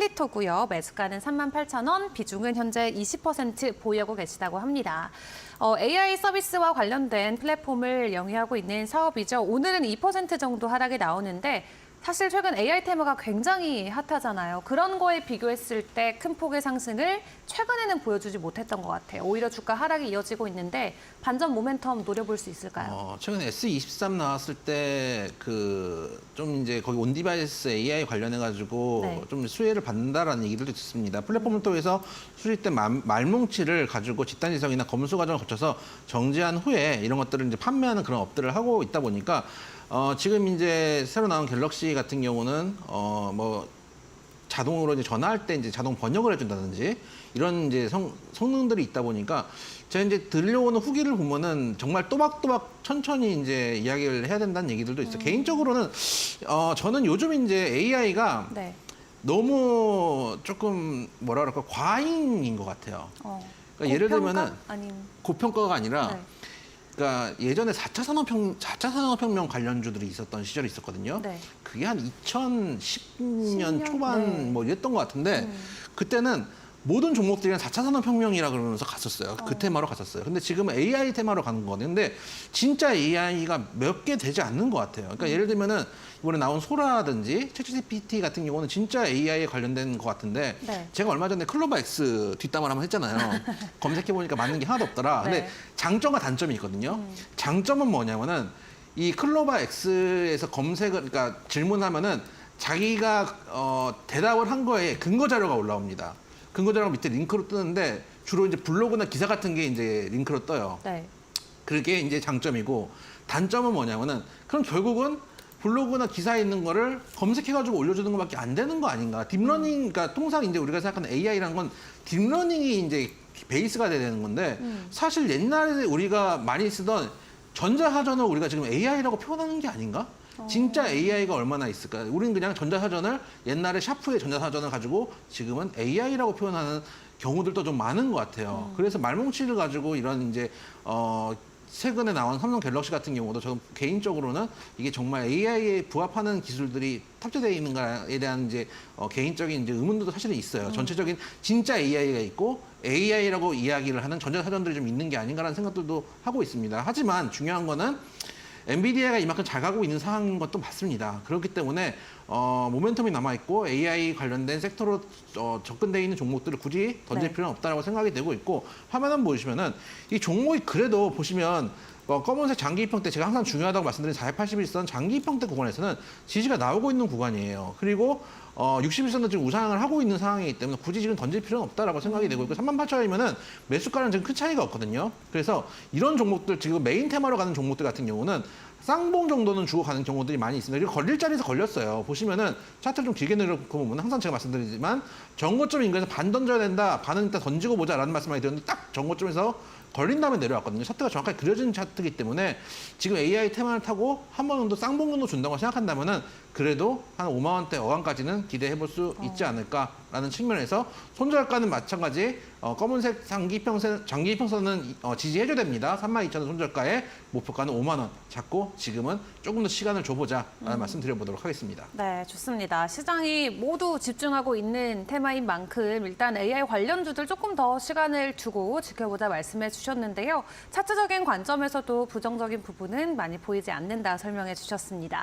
캘리토고요. 매수가는 38,000원, 비중은 현재 20% 보유하고 계시다고 합니다. 어, AI 서비스와 관련된 플랫폼을 영위하고 있는 사업이죠. 오늘은 2% 정도 하락이 나오는데 사실 최근 AI 테마가 굉장히 핫하잖아요. 그런 거에 비교했을 때 큰 폭의 상승을 최근에는 보여주지 못했던 것 같아요. 오히려 주가 하락이 이어지고 있는데 반전 모멘텀 노려볼 수 있을까요? 어, 최근에 S23 나왔을 때 그 좀 이제 거기 온디바이스 AI 관련해 가지고 네. 좀 수혜를 받는다라는 얘기들도 듣습니다. 플랫폼을 통해서 수집된 말- 말뭉치를 가지고 집단 지성이나 검수 과정을 거쳐서 정지한 후에 이런 것들을 이제 판매하는 그런 업들을 하고 있다 보니까 어, 지금 이제 새로 나온 갤럭시 같은 경우는 어, 뭐 자동으로 이제 전화할 때 이제 자동 번역을 해준다든지 이런 이제 성, 성능들이 있다 보니까 제가 이제 들려오는 후기를 보면은 정말 또박또박 천천히 이제 이야기를 해야 된다는 얘기들도 있어요. 개인적으로는 어 저는 요즘 이제 AI가 네. 너무 조금 뭐라 그럴까 과잉인 것 같아요. 어, 그러니까 예를? 들면은 아님 고평가가 아니라 네. 그러니까 예전에 4차 산업혁 4차 산업혁명 관련주들이 있었던 시절이 있었거든요. 네. 그게 한 2010년 10년? 초반 네. 뭐 이랬던 것 같은데 음. 그때는 모든 종목들이 4차 산업혁명이라 그러면서 갔었어요. 그 테마로 갔었어요. 근데 지금은 AI 테마로 가는 거거든요. 근데 진짜 AI가 몇 개 되지 않는 것 같아요. 그러니까 예를 들면은 이번에 나온 소라든지 챗GPT 같은 경우는 진짜 AI에 관련된 것 같은데 네. 제가 얼마 전에 클로버 X 뒷담화를 한번 했잖아요. 검색해 보니까 맞는 게 하나도 없더라. 근데 네. 장점과 단점이 있거든요. 장점은 뭐냐면은 이 클로버 X에서 검색을 그러니까 질문하면은 자기가 어, 대답을 한 거에 근거 자료가 올라옵니다. 근거 자료가 밑에 링크로 뜨는데 주로 이제 블로그나 기사 같은 게 이제 링크로 떠요. 네. 그게 이제 장점이고 단점은 뭐냐면은 그럼 결국은 블로그나 기사에 있는 거를 검색해가지고 올려주는 것밖에 안 되는 거 아닌가? 딥러닝, 그러니까 통상 이제 우리가 생각하는 AI라는 건 딥러닝이 이제 베이스가 돼야 되는 건데 사실 옛날에 우리가 많이 쓰던 전자사전을 우리가 지금 AI라고 표현하는 게 아닌가? 진짜 AI가 얼마나 있을까? 우리는 그냥 전자사전을 옛날에 샤프의 전자사전을 가지고 지금은 AI라고 표현하는 경우들도 좀 많은 것 같아요. 그래서 말뭉치를 가지고 이런 이제 어 최근에 나온 삼성 갤럭시 같은 경우도 저는 개인적으로는 이게 정말 AI에 부합하는 기술들이 탑재되어 있는가에 대한 이제 어, 개인적인 이제 의문도 사실은 있어요. 전체적인 진짜 AI가 있고 AI라고 이야기를 하는 전자사전들이 좀 있는 게 아닌가라는 생각들도 하고 있습니다. 하지만 중요한 거는 엔비디아가 이만큼 잘 가고 있는 상황인 것도 맞습니다. 그렇기 때문에 어, 모멘텀이 남아 있고 AI 관련된 섹터로 어, 접근되어 있는 종목들을 굳이 던질 네. 필요는 없다라고 생각이 되고 있고 화면 한번 보시면은 이 종목이 그래도 보시면 어, 검은색 장기 입형 때 제가 항상 중요하다고 말씀드린 481선 장기 입형 때 구간에서는 지지가 나오고 있는 구간이에요. 그리고 어, 61선도 지금 우상을 하고 있는 상황이기 때문에 굳이 지금 던질 필요는 없다라고 생각이 되고 있고 3만 8천원이면은 매수가는 지금 큰 차이가 없거든요. 그래서 이런 종목들 지금 메인 테마로 가는 종목들 같은 경우는 쌍봉 정도는 주고 가는 경우들이 많이 있습니다. 그리고 걸릴 자리에서 걸렸어요. 보시면은 차트를 좀 길게 내려고 보면 항상 제가 말씀드리지만 정고점 인근에서 반 던져야 된다. 반은 일단 던지고 보자라는 말씀 많이 드렸는데 딱 정고점에서 걸린 다음에 내려왔거든요. 차트가 정확하게 그려진 차트이기 때문에 지금 AI 테마를 타고 한 번 정도 쌍봉 정도 준다고 생각한다면은 그래도 한 5만 원대 어항까지는 기대해 볼 수 있지 않을까라는 측면에서 손절가는 마찬가지 어, 검은색 장기 평선 장기 평선은 어, 지지해줘야 됩니다. 32,000원 손절가에 목표가는 5만 원 잡고 지금은 조금 더 시간을 줘보자라는 말씀 드려보도록 하겠습니다. 네, 좋습니다. 시장이 모두 집중하고 있는 테마인 만큼 일단 AI 관련주들 조금 더 시간을 두고 지켜보자 말씀해 주셨는데요. 차트적인 관점에서도 부정적인 부분은 많이 보이지 않는다 설명해 주셨습니다.